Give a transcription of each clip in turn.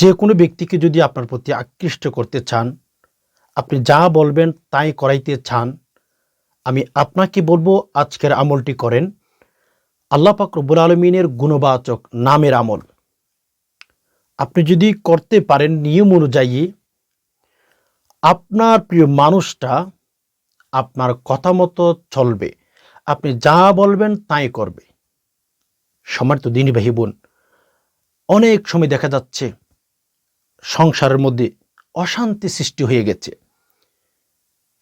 যে কোনো ব্যক্তিকে যদি আপনার প্রতি আকৃষ্ট করতে চান, আপনি যা বলবেন তাই করাইতে চান, আমি আপনাকে বলব আজকের আমলটি করেন। আল্লাহ পাক রব্বুল আলমিনের গুণবাচক নামের আমল। আপনি যদি করতে পারেন নিয়ম অনুযায়ী, আপনার প্রিয় মানুষটা আপনার কথা মতো চলবে, আপনি যা বলবেন তাই করবে। সমার্থ দিনী ভাই বোন, অনেক সময় দেখা যাচ্ছে সংসারের মধ্যে অশান্তি সৃষ্টি হয়ে গেছে।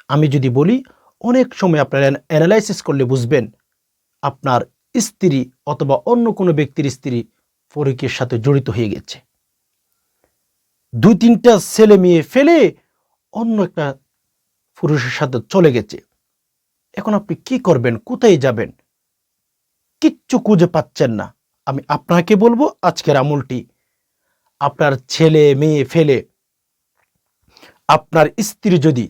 আমি যদি বলি, অনেক সময় আপনারা অ্যানালাইসিস করলে বুঝবেন, আপনার স্ত্রী অথবা অন্য কোনো ব্যক্তির স্ত্রী পরীক্ষের সাথে জড়িত হয়ে গেছে। দুই তিনটা ছেলে মেয়ে ফেলে অন্য একটা পুরুষের সাথে চলে গেছে। এখন আপনি কি করবেন? কোথায় যাবেন? কিচ্ছু খুঁজে পাচ্ছেন না। আমি আপনাকে বলব, আজকের আমলটি আপনার ছেলে, মেয়ে, ফেলে। আপনার স্ত্রী যদি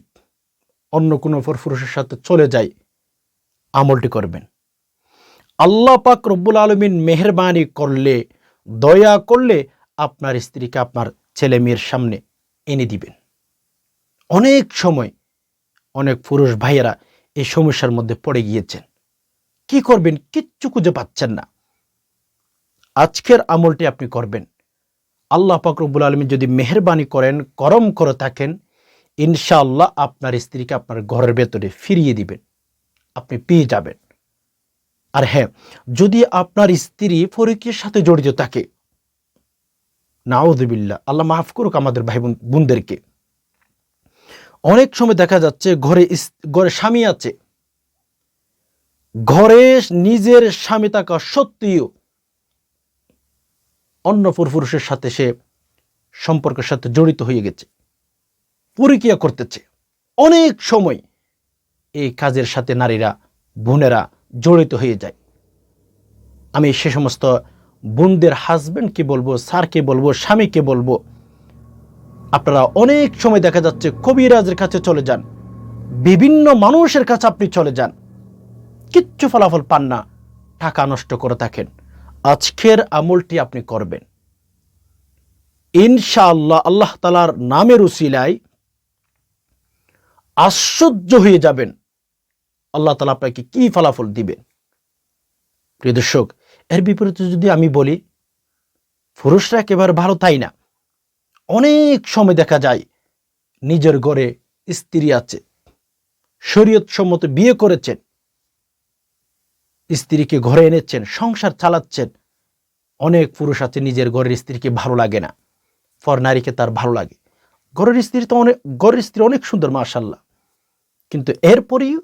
অন্য কোনো পুরুষের সাথে চলে যায়, আমলটি করবেন। আল্লাহ পাক রব্বুল আলমিন মেহরবানি করলে, দয়া করলে আপনার স্ত্রীকে আপনার ছেলে মেয়ের সামনে এনে দিবেন। অনেক সময় অনেক পুরুষ ভাইয়েরা এই সমস্যার মধ্যে পড়ে গিয়েছেন। কি করবেন? কিচ্ছু খুঁজে পাচ্ছেন না। আজকের আমলটি আপনি করবেন। আল্লাহ পাকরবুল আলমী যদি মেহরবানি করেন, করম করে থাকেন, ইনশাআল্লাহ আপনার স্ত্রীকে আপনার ঘরের ভেতরে ফিরিয়ে দিবেন। আপনি পেয়ে যাবেন। আর হ্যাঁ যদি আপনার স্ত্রী ফরিকের সাথে জড়িত থাকে নাউদুবিল্লা আল্লাহ মাফ করুক আমাদের ভাই বোন বোনদেরকে। অনেক সময় দেখা যাচ্ছে ঘরে ঘরে স্বামী আছে, ঘরে নিজের স্বামী থাকা সত্ত্বেও অন্য পুরুষের সাথে সে সম্পর্কের সাথে জড়িত হয়ে গেছে পরিক্রিয়া করতেছে। অনেক সময় এই কাজের সাথে নারীরা, বোনেরা জড়িত হয়ে যায়। আমি সে সমস্ত বোনদের হাজব্যান্ডকে বলব, স্যারকে বলব, স্বামীকে বলব, আপনারা অনেক সময় দেখা যাচ্ছে কবিরাজের কাছে চলে যান, বিভিন্ন মানুষের কাছে আপনি চলে যান, কিচ্ছু ফলাফল পান না, টাকা নষ্ট করে থাকেন। আমলটি আপনি করবেন। ইনশাআল্লাহ আল্লাহ তালার নামের উসিলায় আশ্চর্য হয়ে যাবেন। আল্লাহ তালা আপনাকে কি ফলাফল দিবেন? প্রিয় দর্শক, এর বিপরীতে যদি আমি বলি, পুরুষরা একেবারে ভালো তাই না? অনেক সময় দেখা যায়, নিজের ঘরে স্ত্রী আছে শরীয়ত সম্মত বিয়ে করেছেন স্ত্রীকে ঘরে এনেছেন, সংসার চালাচ্ছেন। অনেক পুরুষ আছে, নিজের ঘরের স্ত্রীকে ভালো লাগে না। ফর নারীকে তার ভালো লাগে। ঘরের স্ত্রী তো অনেক, ঘরের স্ত্রী অনেক সুন্দর মার্শাল্লাহ কিন্তু এরপরেও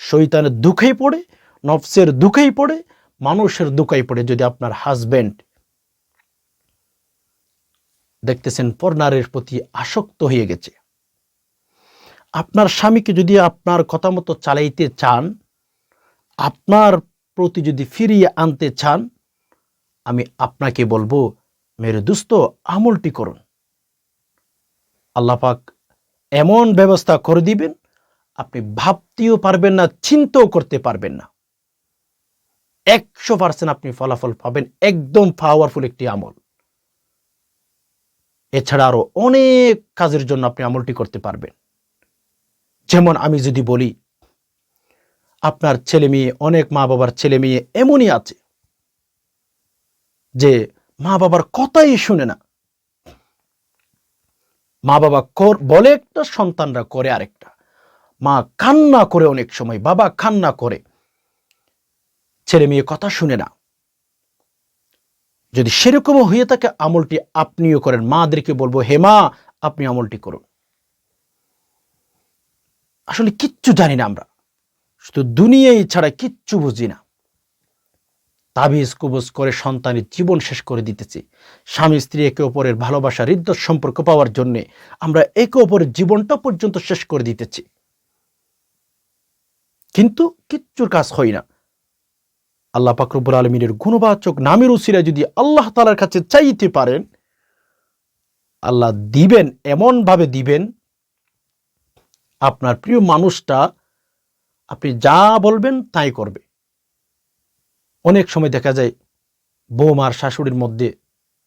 শৈতানের দুঃখেই পড়ে, নফসের দুঃখেই পড়ে, মানুষের দুঃখাই পড়ে। যদি আপনার হাজব্যান্ড দেখতেছেন পর নারীর প্রতি আসক্ত হয়ে গেছে। আপনার স্বামীকে যদি আপনার কথা মতো চালাইতে চান, আপনার প্রতি যদি ফিরিয়ে আনতে চান, আমি আপনাকে বলব, মেরে দুস্ত, আমলটি করুন। আল্লাপাক এমন ব্যবস্থা করে দিবেন, আপনি ভাবতেও পারবেন না, চিন্তাও করতে পারবেন না। একশো পার্সেন্ট আপনি ফলাফল পাবেন, একদম পাওয়ারফুল একটি আমল। এছাড়া আরও অনেক কাজের জন্য আপনি আমলটি করতে পারবেন। যেমন আমি যদি বলি আপনার ছেলে মেয়ে, অনেক মা বাবার ছেলে মেয়ে এমনই আছে যে মা বাবার কথাই শুনে না। মা বাবা বলে একটা, সন্তানরা করে আরেকটা। মা কান্না করে অনেক সময়, বাবা কান্না করে। ছেলে মেয়ে কথা শুনে না। যদি সেরকমও হয়ে থাকে, আমলটি আপনিও করেন। মাদেরকে বলব, হে মা, আপনি আমলটি করুন। আসলে কিচ্ছু জানি না আমরা। শুধু দুনিয়ায় ছাড়া কিচ্ছু বুঝি না। তাবিজ কুবজ করে সন্তানের জীবন শেষ করে দিতেছি। স্বামী, স্ত্রী একে অপরের ভালোবাসা হৃদয় সম্পর্ক পাওয়ার জন্যে আমরা একে অপরের জীবনটা পর্যন্ত শেষ করে দিতেছি। কিন্তু কিচ্ছুর কাজ হয় না। আল্লাহ পাকরবুল আলমিনের গুণবাচক নামের উসিরা যদি আল্লাহ তালার কাছে চাইতে পারেন, আল্লাহ দিবেন, এমনভাবে দিবেন, আপনার প্রিয় মানুষটা আপনি যা বলবেন তাই করবে। অনেক সময় দেখা যায়, বৌমার শাশুড়ির মধ্যে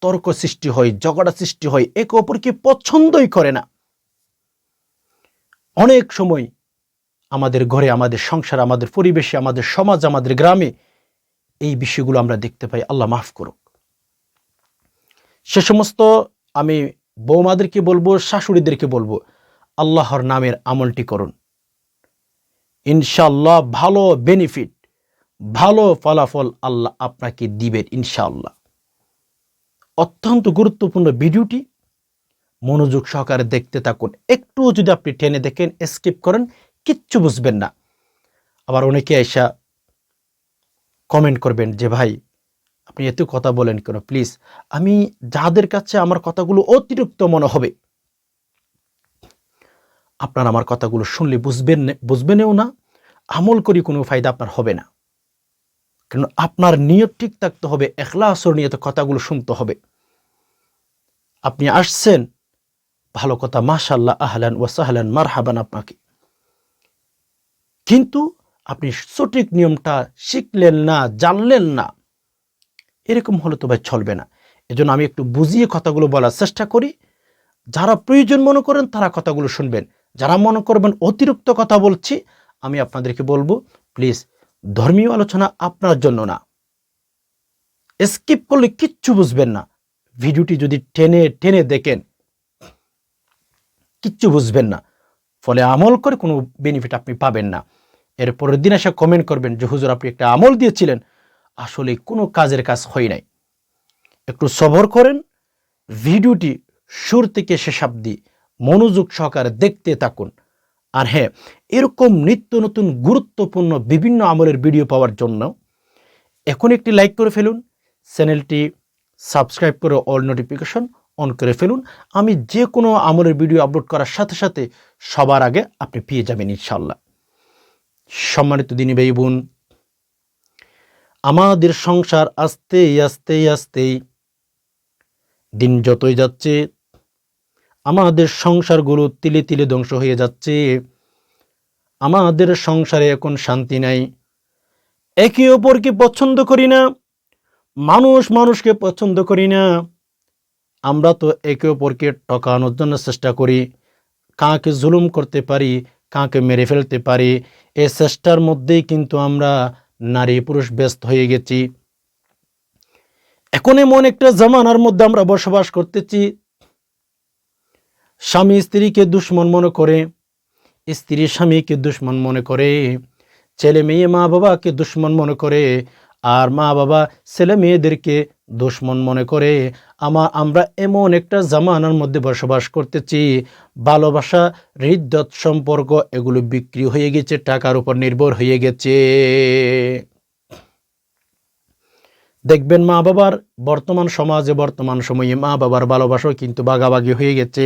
তর্ক সৃষ্টি হয়, ঝগড়া সৃষ্টি হয়, একে অপরকে পছন্দই করে না। অনেক সময় আমাদের ঘরে, আমাদের সংসার, আমাদের পরিবেশে, আমাদের সমাজ, আমাদের গ্রামে এই বিষয়গুলো আমরা দেখতে পাই। আল্লাহ মাফ করুক। সে সমস্ত আমি বৌমাদেরকে বলব, শাশুড়িদেরকে বলব, আল্লাহর নামের আমলটি করুন। ইনশাল্লাহ ভালো বেনিফিট ভালো ফলাফল আল্লাহ আপনাকে দিবেন ইনশাল্লাহ। অত্যন্ত গুরুত্বপূর্ণ ভিডিওটি, মনোযোগ সহকারে দেখতে থাকুন। একটু যদি আপনি টেনে দেখেন স্কিপ করেন, কিচ্ছু বুঝবেন না। আবার অনেকে এসা কমেন্ট করবেন যে, ভাই, আপনি এত কথা বলেন কেন? প্লিজ আমি যাদের কাছে আমার কথাগুলো অতিরিক্ত মনে হবে আপনার আমার কথাগুলো শুনলে বুঝবেন বুঝবেনও না, আমল করি কোনো ফায়দা আপনার হবে না। কেন আপনার নিয়ত ঠিক থাকতে হবে, এখলাসর নিয়ত কথাগুলো শুনতে হবে। আপনি আসছেন, ভালো কথা মাশাল্লাহ আহলান ও সাহলান, মারহাবান আপনাকে। কিন্তু আপনি সঠিক নিয়মটা শিখলেন না, জানলেন না, এরকম হলে তো ভাই চলবে না। এজন্য আমি একটু বুঝিয়ে কথাগুলো বলার চেষ্টা করি। যারা প্রয়োজন মনে করেন তারা কথাগুলো শুনবেন। যারা মনে করবেন অতিরিক্ত কথা বলছি, আমি আপনাদেরকে বলব প্লিজ ধর্মীয় আলোচনা আপনার জন্য না। স্কিপ করলে কিচ্ছু বুঝবেন না। ভিডিওটি যদি টেনে টেনে দেখেন, কিচ্ছু বুঝবেন না। ফলে আমল করে কোনো বেনিফিট আপনি পাবেন না। এর পরের দিন এসে কমেন্ট করবেন যে, হুজুর, আপনি একটা আমল দিয়েছিলেন। আসলে কোনো কাজের কাজ হয় নাই। একটু সবর করেন, ভিডিওটি সুর থেকে শেষ অব্দি মনোযোগ সহকারে দেখতে থাকুন। আর হ্যাঁ এরকম নিত্য নতুন গুরুত্বপূর্ণ বিভিন্ন আমলের ভিডিও পাওয়ার জন্য এখন একটি লাইক করে ফেলুন, চ্যানেলটি সাবস্ক্রাইব করে অল নোটিফিকেশন অন করে ফেলুন। আমি যে কোনো আমলের ভিডিও আপলোড করার সাথে সাথে সবার আগে আপনি পেয়ে যাবেন ইনশাল্লাহ সম্মানিত দিনী ভাই বোন, আমাদের সংসার আস্তে আস্তে আস্তেই দিন যতই যাচ্ছে আমাদের সংসারগুলো তিলে তিলে ধ্বংস হয়ে যাচ্ছে। আমাদের সংসারে এখন শান্তি নাই। একে অপরকে পছন্দ করি না। মানুষ মানুষকে পছন্দ করি না। আমরা তো একে অপরকে টকানোর জন্য চেষ্টা করি। কাকে জুলুম করতে পারি, কাকে মেরে ফেলতে পারি, এ চেষ্টার মধ্যেই কিন্তু আমরা নারী পুরুষ ব্যস্ত হয়ে গেছি। এখন এমন একটা জামানার মধ্যে আমরা বসবাস করতেছি স্বামী স্ত্রীকে দুশ্মন মনে করে, স্ত্রী স্বামীকে দুশ্মন মনে করে, ছেলে মেয়ে মা বাবাকে দুশ্মন মনে করে, আর মা বাবা ছেলে মেয়েদেরকে দুশ্মন মনে করে। আমা, আমরা এমন একটা জামানার মধ্যে বসবাস করতেছি, ভালোবাসা, হৃদ্যত সম্পর্ক, এগুলো বিক্রি হয়ে গেছে, টাকার উপর নির্ভর হয়ে গেছে। দেখবেন মা বাবার বর্তমান সমাজে, বর্তমান সময়ে মা বাবার ভালোবাসাও কিন্তু বাগাবাগি হয়ে গেছে।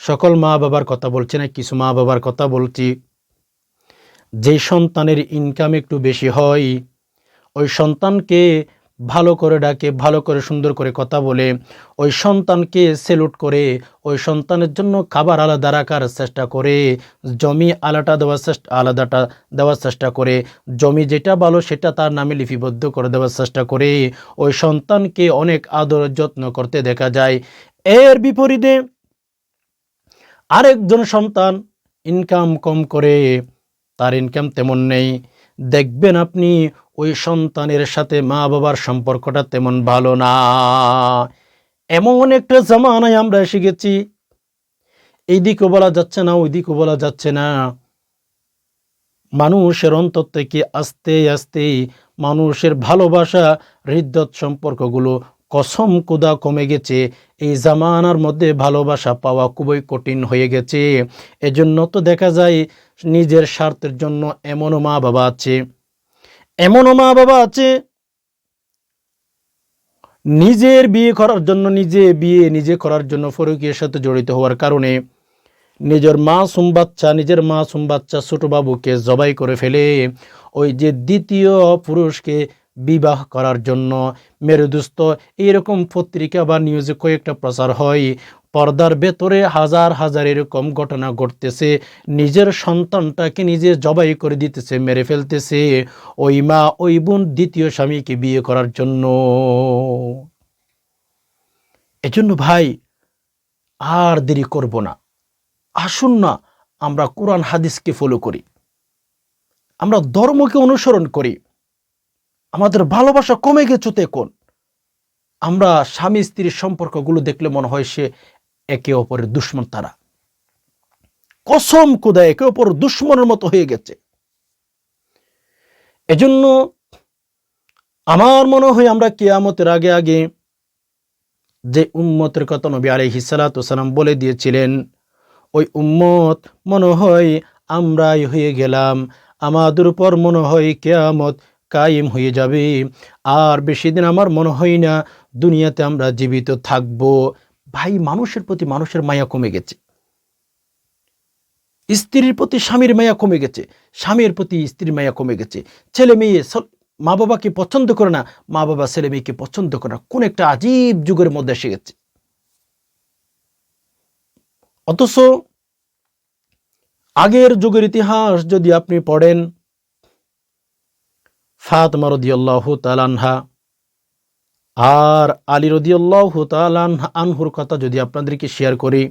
সকল মা বাবার কথা বলছি না, কিছু মা বাবার কথা বলছি। যে সন্তানের ইনকাম একটু বেশি হয়, ওই সন্তানকে ভালো করে ডাকে, ভালো করে সুন্দর করে কথা বলে, ওই সন্তানকে সেলুট করে, ওই সন্তানের জন্য খাবার আলাদা রাখার চেষ্টা করে, জমি আলাদা দেওয়ার চেষ্টা, আলাদাটা দেওয়ার চেষ্টা করে, জমি যেটা ভালো সেটা তার নামে লিপিবদ্ধ করে দেওয়ার চেষ্টা করে, ওই সন্তানকে অনেক আদর যত্ন করতে দেখা যায়। এর বিপরীতে আরেকজন সন্তান ইনকাম কম করে, তার ইনকাম তেমন নেই। দেখবেন আপনি ওই সন্তানের সাথে মা বাবার সম্পর্কটা তেমন ভালো না। এমন একটা জামানায় আমরা এসে গেছি। এইদিকে বলা যাচ্ছে না ওইদিকে বলা যাচ্ছে না। মানুষের অন্তর থেকে আস্তে আস্তে মানুষের ভালোবাসা, হৃদ্যত সম্পর্কগুলো কসম কুদা কমে গেছে। এই জামানার মধ্যে ভালোবাসা পাওয়া খুবই কঠিন হয়ে গেছে। এজন্য তো দেখা যায় নিজের স্বার্থের জন্য এমনও মা বাবা আছে। এমনও মা বাবা আছে, নিজের বিয়ে করার জন্য, নিজে বিয়ে নিজে করার জন্য ফরুকের সাথে জড়িত হওয়ার কারণে নিজের মা বাচ্চা, নিজের মা বাচ্চা ছোট বাবুকে জবাই করে ফেলে। ওই যে দ্বিতীয় পুরুষকে বিবাহ করার জন্য। মেরুদুস্ত, এইরকম পত্রিকা বা নিউজে কয়েকটা প্রচার হয়। পর্দার ভেতরে হাজার হাজার এরকম ঘটনা ঘটতেছে। নিজের সন্তানটাকে নিজে জবাই করে দিতেছে, মেরে ফেলতেছে। ওই মা, ওই বোন দ্বিতীয় স্বামীকে বিয়ে করার জন্য। এজন্য ভাই, আর দেরি করব না। আসুন না, আমরা কোরআন, হাদিসকে ফলো করি। আমরা ধর্মকে অনুসরণ করি। আমাদের ভালোবাসা কমে গেছে তো এখন আমরা স্বামী স্ত্রীর সম্পর্কগুলো দেখলে মনে হয় সে একে অপরের দুশ্মন তারা। কসম কুদা একে অপর দুশ্মনের মতো হয়ে গেছে। এজন্য আমার মনে হয় আমরা কেয়ামতের আগে আগে যে উম্মতের কথা নবী আলাইহি সালাম বলে দিয়েছিলেন, ওই উম্মত মনে হয় আমরাই হয়ে গেলাম। আমাদের উপর মনে হয় কেয়ামত কায়েম হয়ে যাবে। আর বেশি দিন আমার মনে হয় না দুনিয়াতে আমরা জীবিত থাকব। ভাই, মানুষের প্রতি মানুষের মায়া কমে গেছে। স্ত্রীর প্রতি স্বামীর মায়া কমে গেছে। স্বামীর প্রতি স্ত্রীর মায়া কমে গেছে। ছেলে মেয়ে মা বাবাকে পছন্দ করে না মা বাবা ছেলে মেয়েকে পছন্দ করে না। কোন একটা আজীব যুগের মধ্যে এসে গেছে। অথচ আগের যুগের ইতিহাস যদি আপনি পড়েন ফাতমা রদিয়াল্লাহু তালানহা আর আলী রদিয়াল্লাহু তালানহা আনহুর কথা যদি আপনাদেরকে শেয়ার করি,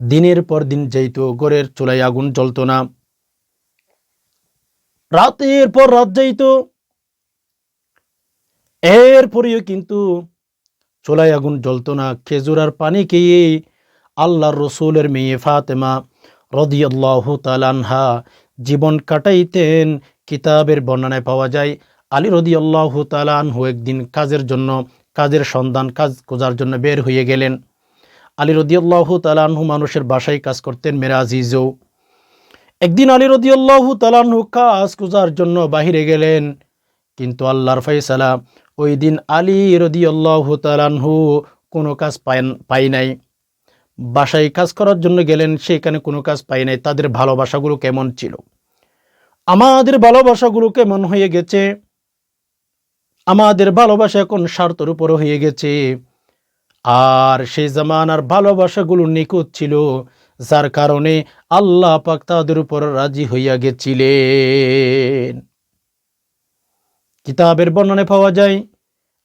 দিনের পর দিন যাইত গড়ের চুলায় আগুন জ্বলতো না। রাতের পর রাত যাইত, এরপরেও কিন্তু চুলায় আগুন জ্বলতো না। খেজুর আর পানি খেয়ে আল্লাহর রসুলের মেয়ে ফাতেমা রদিয়াল্লাহ তালানহা জীবন কাটাইতেন কিতাবের বর্ণনায় পাওয়া যায়, আলী রদিয়াল্লাহ তালানহু একদিন কাজের জন্য, কাজের সন্ধান, কাজ খোঁজার জন্য বের হয়ে গেলেন। আলী রদিয়াল্লাহ তালানহু মানুষের বাসায় কাজ করতেন মেরাজিজও একদিন আলী রদিয়াল্লাহু তালানহু কাজ খোঁজার জন্য বাহিরে গেলেন, কিন্তু আল্লাহর ফয়সালা ওই দিন আলী রদিয়াল্লাহু তালানহু কোনো কাজ পাই নাই। বাসায় কাজ করার জন্য গেলেন, সেখানে কোনো কাজ পাই নাই। তাদের ভালোবাসাগুলো কেমন ছিল? আমাদের ভালোবাসাগুলো কেমন হয়ে গেছে। আমাদের ভালোবাসা এখন স্বার্থের উপর হয়ে গেছে। আর সেই জামানার ভালোবাসাগুলো নিখুঁত ছিল, যার কারণে আল্লাহ পাক তাদের উপর রাজি হইয়া গেছিলেন। কিতাবের বর্ণনে পাওয়া যায়,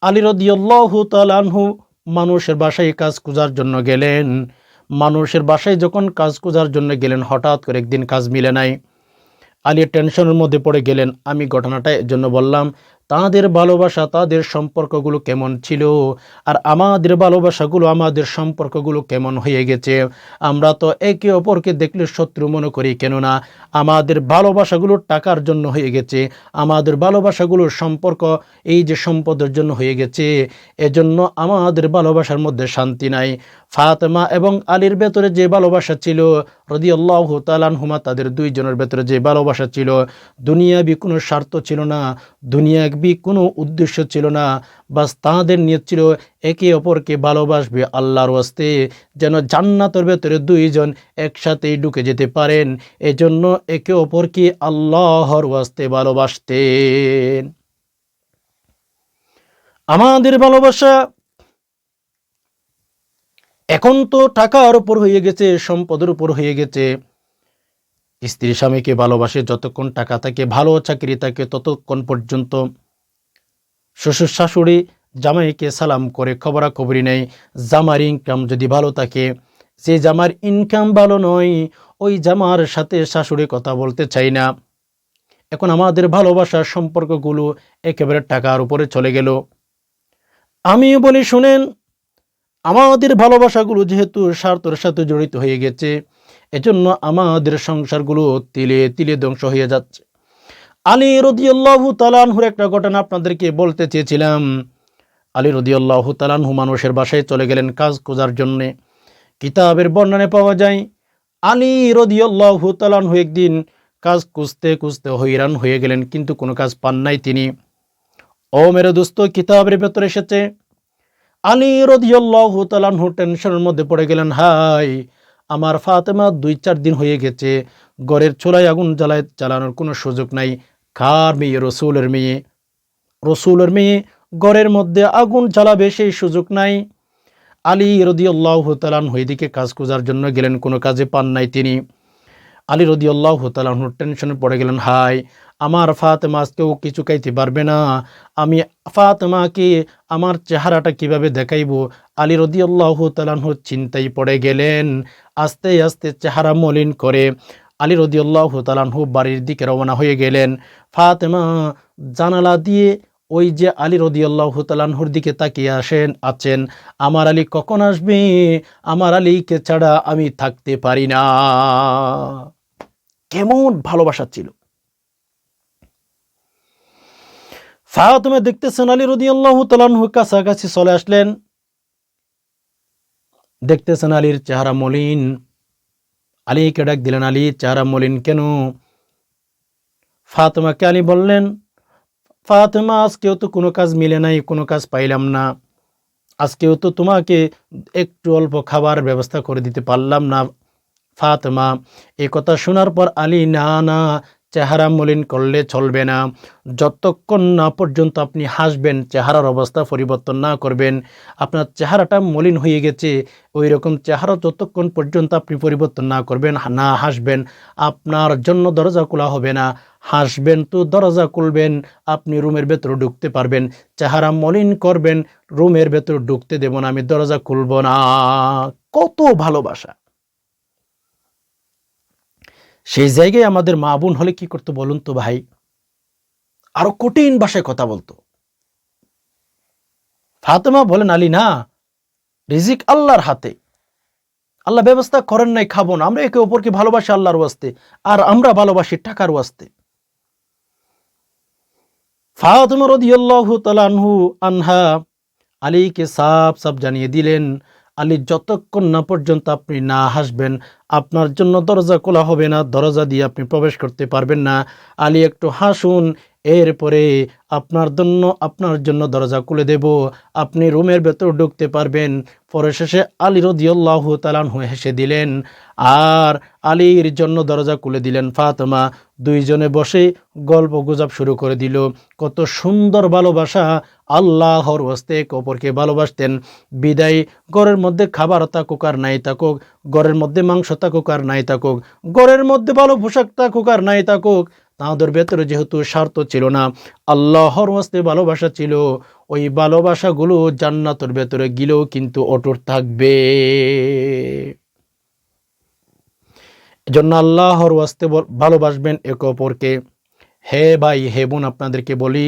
আলী রদিয়াল্লাহু তালানহু মানুষের বাসায় কাজ খোঁজার জন্য গেলেন। মানুষের বাসায় যখন কাজ খোঁজার জন্য গেলেন, হঠাৎ করে একদিন কাজ মিলে নাই। আলী টেনশনের মধ্যে পড়ে গেলেন। আমি ঘটনাটা জন্য বললাম তাদের ভালোবাসা, তাদের সম্পর্কগুলো কেমন ছিল? আর আমাদের ভালোবাসাগুলো, আমাদের সম্পর্কগুলো কেমন হয়ে গেছে? আমরা তো একে অপরকে দেখলে শত্রু মনে করি, কেননা আমাদের ভালোবাসাগুলো টাকার জন্য হয়ে গেছে। আমাদের ভালোবাসাগুলোর সম্পর্ক এই যে সম্পদের জন্য হয়ে গেছে। এজন্য আমাদের ভালোবাসার মধ্যে শান্তি নাই। ফাতেমা এবং আলীর ভেতরে যে ভালোবাসা ছিল রদি আল্লাহ তালানহুমা তাদের দুইজনের ভেতরে যে ভালোবাসা ছিল, দুনিয়াবি কোনো স্বার্থ ছিল না। দুনিয়াবি কোনো উদ্দেশ্য ছিল না, বাস তাঁদের নিয়ত ছিল একে অপরকে ভালোবাসবে আল্লাহর ওয়াস্তে, যেন জান্নাতের ভেতরে দুইজন একসাথেই ঢুকে যেতে পারেন। এজন্য একে অপরকে আল্লাহর ওয়াস্তে ভালোবাসতেন। আমাদের ভালোবাসা এখন তো টাকার উপর হয়ে গেছে, সম্পদের উপর হয়ে গেছে। স্ত্রী স্বামীকে ভালোবাসে যতক্ষণ টাকা থাকে, ভালো চাকরি থাকে ততক্ষণ পর্যন্ত শ্বশুর শাশুড়ি জামাইকে সালাম করে খবরাখবরি নেই জামার ইনকাম যদি ভালো থাকে, যে জামার ইনকাম ভালো নয়, ওই জামার সাথে শাশুড়ি কথা বলতে চাই না। এখন আমাদের ভালোবাসার সম্পর্কগুলো একেবারে টাকার উপরে চলে গেল। আমি বলি, শুনেন, আমাদের ভালোবাসাগুলো যেহেতু স্বার্থের সাথে জড়িত হয়ে গেছে, এজন্য আমাদের সংসারগুলো তিলে তিলে ধ্বংস হয়ে যাচ্ছে। আলী রদিয়াল্লাহু তালানহুর একটা ঘটনা আপনাদেরকে বলতে চেয়েছিলাম। আলী রদিয়াল্লাহু তালানহু মানুষের বাসায় চলে গেলেন কাজ খোঁজার জন্যে। কিতাবের বর্ণনে পাওয়া যায়, আলী রদিয়াল্লাহু তালানহু একদিন কাজ খুঁজতে খুঁজতে হইরান হয়ে গেলেন, কিন্তু কোনো কাজ পান নাই তিনি। ও মেরে দোস্ত, কিতাবের ভেতরে এসেছে, আলী রদিয়াল্লাহু তালানহু টেনশনের মধ্যে পড়ে গেলেন হাই আমার ফাতেমা দুই চার দিন হয়ে গেছে, ঘরের চোলায় আগুন জ্বালায় চালানোর কোনো সুযোগ নাই কার মেয়ে রসুলের মেয়ে। রসুলের মেয়ে ঘরের মধ্যে আগুন জ্বালাবে সেই সুযোগ নাই। আলী রদিয়াল্লাহ তালানহু এদিকে কাজ খোঁজার জন্য গেলেন, কোনো কাজে পান নাই তিনি। আলী রদিয়াল্লাহ তালানহুর টেনশনে পড়ে গেলেন, হাই, আমার ফাতেমা কেউ কিছু খাইতে পারবে না। আমি ফাতেমাকে আমার চেহারাটা কীভাবে দেখাইব? আলী রদিয়াল্লাহ তালাহু চিন্তায় পড়ে গেলেন, আস্তে আস্তে চেহারা মলিন করে আলী রদিয়াল্লাহ তালাহু বাড়ির দিকে রওনা হয়ে গেলেন। ফাতেমা জানালা দিয়ে ওই যে আলী রদিয়াল্লাহ তালাহুর দিকে তাকিয়ে আসেন, আছেন, আমার আলী কখন আসবে? আমার আলীকে ছাড়া আমি থাকতে পারি না। কেমন ভালোবাসা ছিল। ফাতেমা দেখতেছেন আলী রদিয়াল্লাহ তালাহু কাছাকাছি চলে আসলেন। দেখতেছেন আলীর চেহারা মলিন আলীকে ডাক দিলেন, আলী চারা মলিন কেন? ফাতেমাকে আলী বললেন, ফাতেমা, আজকেও তো কোনো কাজ মিলে নাই, কোনো কাজ পাইলাম না। আজকেও তো তোমাকে একটু অল্প খাবার ব্যবস্থা করে দিতে পারলাম না, ফাতেমা। এ কথা শোনার পর আলী, না না চেহারা মলিন করলে চলবে না। যতক্ষণ না পর্যন্ত আপনি হাসবেন, চেহারার অবস্থা পরিবর্তন না করবেন। আপনার চেহারাটা মলিন হয়ে গেছে। ওই রকম চেহারা যতক্ষণ পর্যন্ত আপনি পরিবর্তন না করবেন, না হাসবেন, আপনার জন্য দরজা খোলা হবে না। হাসবেন তো দরজা খুলবেন, আপনি রুমের ভেতরে ঢুকতে পারবেন। চেহারা মলিন করবেন, রুমের ভেতরে ঢুকতে দেব না, আমি দরজা খুলব না। কত ভালোবাসা! সেই জায়গায় আমাদের মা বোন হলে কি করতো বলুন তো ভাই? আরও কঠিন ভাষায় কথা বলতো। ফাতেমা বলেন, আলী, না, রিজিক আল্লাহর হাতে। আল্লাহ ব্যবস্থা করেন নাই, খাব না। আমরা একে অপরকে ভালোবাসি আল্লাহর ওয়াস্তে, আর আমরা ভালোবাসি টাকার ওয়াস্তে। ফাতেমা রদিয়াল্লাহু তালানহু আনহা আলীকে সাফ সাফ জানিয়ে দিলেন আলী, যতক্ষণ না পর্যন্ত আপনি না হাসবেন, আপনার জন্য দরজা খোলা হবে না, দরজা দিয়ে আপনি প্রবেশ করতে পারবেন না। আলী, একটু হাসুন এরপরে আপনার জন্য আপনার জন্য দরজা খুলে দেব। আপনি রুমের ভেতর ঢুকতে পারবেন। পরে শেষে আলী রদিয়াল্লাহ তালানহু হেসে দিলেন, আর আলীর জন্য দরজা খুলে দিলেন ফাতেমা। দুইজনে বসে গল্প গুজব শুরু করে দিল। কত সুন্দর ভালোবাসা আল্লাহর হস্তে এক অপরকে ভালোবাসতেন। বিদায়, ঘরের মধ্যে খাবার থাকুক আর নাই থাকুক, ঘরের মধ্যে মাংস থাকুক আর নাই থাকুক, ঘরের মধ্যে ভালো পোশাক থাকুক আর নাই থাকুক তাদের ভেতরে যেহেতু স্বার্থ ছিল না, আল্লাহর হস্তে ভালোবাসা ছিল, ওই ভালোবাসাগুলো জান্নাতের ভেতরে গিলেও কিন্তু অটুট থাকবে। আল্লাহর ওয়াস্তে ভালোবাসবেন একে অপরকে। হে ভাই, হে বোন, আপনাদেরকে বলি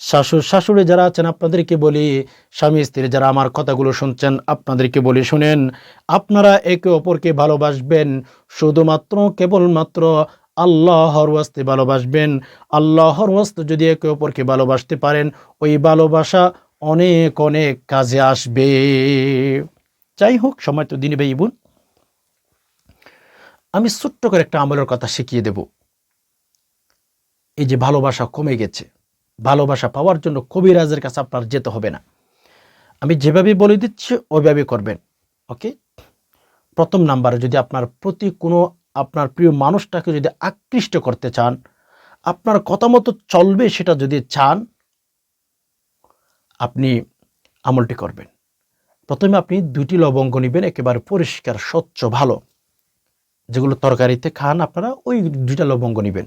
শাশুর শাশুড়ি যারা আছেন, আপনাদেরকে বলি, স্বামী, স্ত্রী যারা আমার কথাগুলো শুনছেন, আপনাদেরকে বলি, শুনেন, আপনারা একে অপরকে ভালোবাসবেন শুধুমাত্র, কেবলমাত্র আল্লাহর ওয়াস্তে ভালোবাসবেন। আল্লাহর ওয়াস্তে যদি একে অপরকে ভালোবাসতে পারেন, ওই ভালোবাসা অনেক অনেক কাজে আসবে। যাই হোক, সময় তো দিনে ভাই বোন আমি ছোট্ট করে একটা আমলের কথা শিখিয়ে দেব। এই যে ভালোবাসা কমে গেছে, ভালোবাসা পাওয়ার জন্য কবিরাজের কাছে আপনার যেতে হবে না। আমি যেভাবে বলে দিচ্ছি, ওইভাবে করবেন, ওকে? প্রথম নাম্বারে, যদি আপনার প্রতি কোনো আপনার প্রিয় মানুষটাকে যদি আকৃষ্ট করতে চান, আপনার কথা মতো চলবে সেটা যদি চান, আপনি আমলটি করবেন। প্রথমে আপনি দুটি লবঙ্গ নেবেন, একেবারে পরিষ্কার, স্বচ্ছ, ভালো। যেগুলো তরকারিতে খান, আপনারা ওই দুইটা লবঙ্গ নেবেন।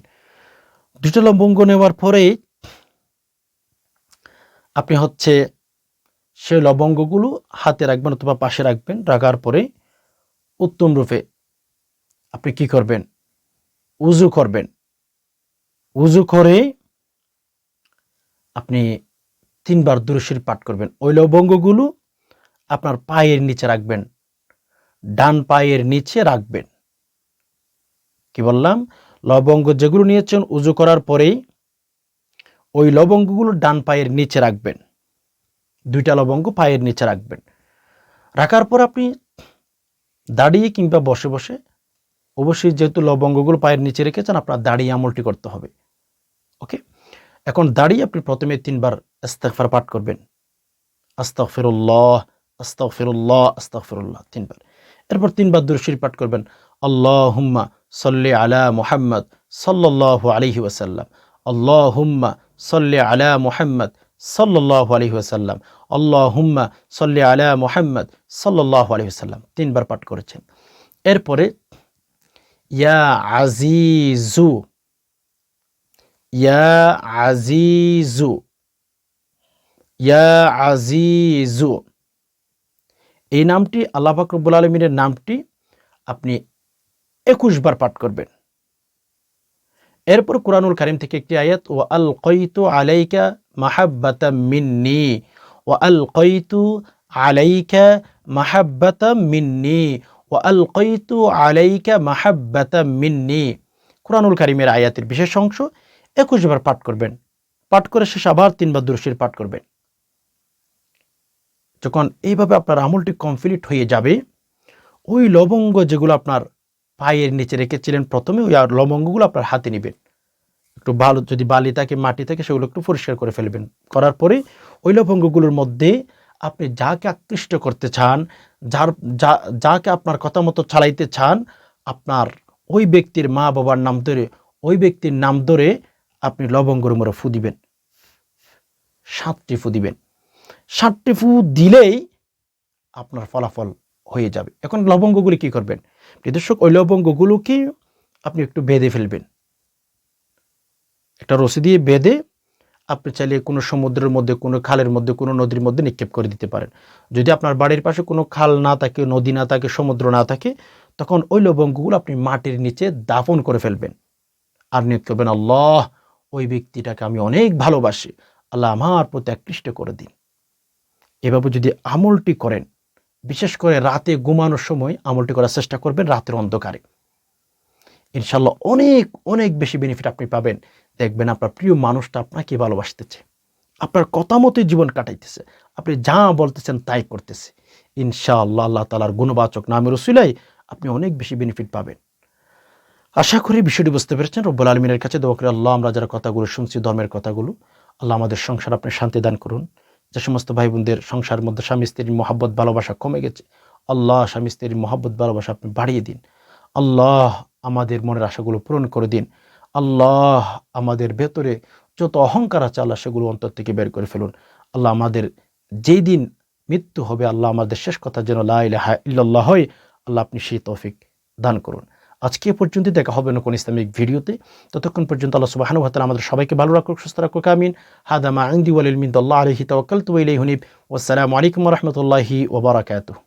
দুইটা লবঙ্গ নেওয়ার পরে আপনি হচ্ছে সেই লবঙ্গগুলো হাতে রাখবেন অথবা পাশে রাখবেন, রাখার পরে উত্তম রূপে আপনি কি করবেন? উজু করবেন। উজু করে আপনি তিনবার দুরুশির পাঠ করবেন। ওই লবঙ্গগুলো আপনার পায়ের নিচে রাখবেন। ডান পায়ের নিচে রাখবেন। কি বললাম? লবঙ্গ যেগুলো নিয়েছেন উজু করার পরেই ওই লবঙ্গগুলো ডান পায়ের নিচে রাখবেন। দুইটা লবঙ্গ পায়ের নিচে রাখবেন। রাখার পর আপনি দাঁড়িয়ে কিংবা বসে বসে অবশ্যই যেহেতু লবঙ্গগুলো পায়ের নিচে রেখেছেন, আপনার দাঁড়িয়ে আমলটি করতে হবে। ওকে? এখন দাঁড়িয়ে আপনি প্রথমে তিনবার ইস্তেগফার পাঠ করবেন। আস্তাগফিরুল্লাহ আস্তাগফিরুল্লাহ আস্তাগফিরুল্লাহ, তিনবার। এরপর তিনবার দুরশির পাঠ করবেন আল্লাহ হুম্মা সাল্লি আলা মোহাম্মদ মুহাম্মদ সাল্লাল্লাহু আলাইহি ওয়াসাল্লাম, আল্লাহুম্মা সাল্লি আলা মোহাম্মদ মুহাম্মদ সাল্লাল্লাহু আলাইহি ওয়াসাল্লাম, আল্লাহুম্মা সাল্লি আলা মুহাম্মদ সাল্লাল্লাহু আলাইহি ওয়াসাল্লাম, তিনবার পাঠ করেছেন। এরপরে ইয়া আজিজু ইয়া আজিজু ইয়া আজিজু এই নামটি আল্লাহ ফাকরবুল আলমিনের নামটি আপনি একুশ বার পাঠ করবেন। এরপর কোরআনুল কারিম থেকে একটি আয়াত ও আল কৈতু আলাইকা মাহাব্বাতা মিন্নি ও আল কৈতু আলাইকা মাহাব্বাতা মিন্নি আলাইকা মিন্নি। কোরআনুল কারিমের আয়াতের বিশেষ অংশ একুশ বার পাঠ করবেন। পাঠ করে শেষ আবার তিনবার দুরশির পাঠ করবেন। যখন এইভাবে আপনার আমলটি কমপ্লিট হয়ে যাবে, ওই লবঙ্গ যেগুলো আপনার পায়ের নিচে রেখেছিলেন প্রথমে, ওই আর লবঙ্গগুলো আপনার হাতে নেবেন। একটু ভালো যদি বালি থাকে, মাটি থাকে, সেগুলো একটু পরিষ্কার করে ফেলবেন। করার পরে ওই লবঙ্গগুলোর মধ্যে আপনি যাকে আকৃষ্ট করতে চান যার, যা, যাকে আপনার কথা মতো চালাইতে চান, আপনার ওই ব্যক্তির মা বাবার নাম ধরে, ওই ব্যক্তির নাম ধরে আপনি লবঙ্গর মরে ফু দিবেন। সাতটি ফু দিবেন। সাতটি ফু দিলেই আপনার ফলাফল হয়ে যাবে। এখন লবঙ্গগুলি কি করবেন? দর্শক, ওই লবঙ্গগুলোকে আপনি একটু বেঁধে ফেলবেন। একটা রশি দিয়ে বেঁধে আপনি চাইলে কোনো সমুদ্রের মধ্যে, কোনো খালের মধ্যে, কোনো নদীর মধ্যে নিক্ষেপ করে দিতে পারেন। যদি আপনার বাড়ির পাশে কোনো খাল না থাকে, নদী না থাকে, সমুদ্র না থাকে, তখন ওই লবঙ্গগুলো আপনি মাটির নিচে দাফন করে ফেলবেন। আর নিয়ত করবেন, আল্লাহ, ওই ব্যক্তিটাকে আমি অনেক ভালোবাসি। আল্লাহ আমার প্রতি আকৃষ্ট করে দিন। এভাবে যদি আমলটি করেন, বিশেষ করে রাতে ঘুমানোর সময় আমলটি করার চেষ্টা করবেন রাতের অন্ধকারে। ইনশাল্লাহ অনেক অনেক বেশি বেনিফিট আপনি পাবেন। দেখবেন আপনার প্রিয় মানুষটা আপনাকে ভালোবাসতেছে। আপনার কথা মতোই জীবন কাটাইতেছে। আপনি যা বলতেছেন তাই করতেছে। ইনশাআল্লাহ আল্লাহ তালার গুণবাচক নামের রসুলাই আপনি অনেক বেশি বেনিফিট পাবেন। আশা করি বিষয়টি বুঝতে পেরেছেন। রব্বুল আলমিনের কাছে দোয়া করে, আল্লাহ আমরা যারা কথাগুলো শুনছি, ধর্মের কথাগুলো, আল্লাহ আমাদের সংসার আপনি শান্তি দান করুন। যে সমস্ত ভাই বোনদের সংসার মধ্যে স্বামী স্ত্রীর মহাব্বত, ভালোবাসা কমে গেছে, আল্লাহ স্বামী স্ত্রীর মহাব্বত, ভালোবাসা আপনি বাড়িয়ে দিন। আল্লাহ আমাদের মনের আশাগুলো পূরণ করে দিন। আল্লাহ আমাদের ভেতরে যত অহংকার আছে, আল্লাহ সেগুলো অন্তর থেকে বের করে ফেলুন। আল্লাহ আমাদের যেই দিন মৃত্যু হবে, আল্লাহ আমাদের শেষ কথা যেন লাহা ইল্লাল্লাহ হয়, আল্লাহ আপনি সেই তৌফিক দান করুন। আজকে পর্যন্ত দেখা হবে না কোন ইসলামিক ভিডিওতে। ততক্ষণ পর্যন্ত আল্লাহ সুবাহানু হাতালা আমাদের সবাইকে ভালো রাখুক, সুস্থ রাখুক, আমিন। হাদামা আন্দি ওয়ালিল মিন আল্লাহ আলহি তওয়াক্কাল তু ইলাইহি হুনিব ওয়াসসালামু আলাইকুম ওয়া রাহমাতুল্লাহি ওয়া বারাকাতুহু।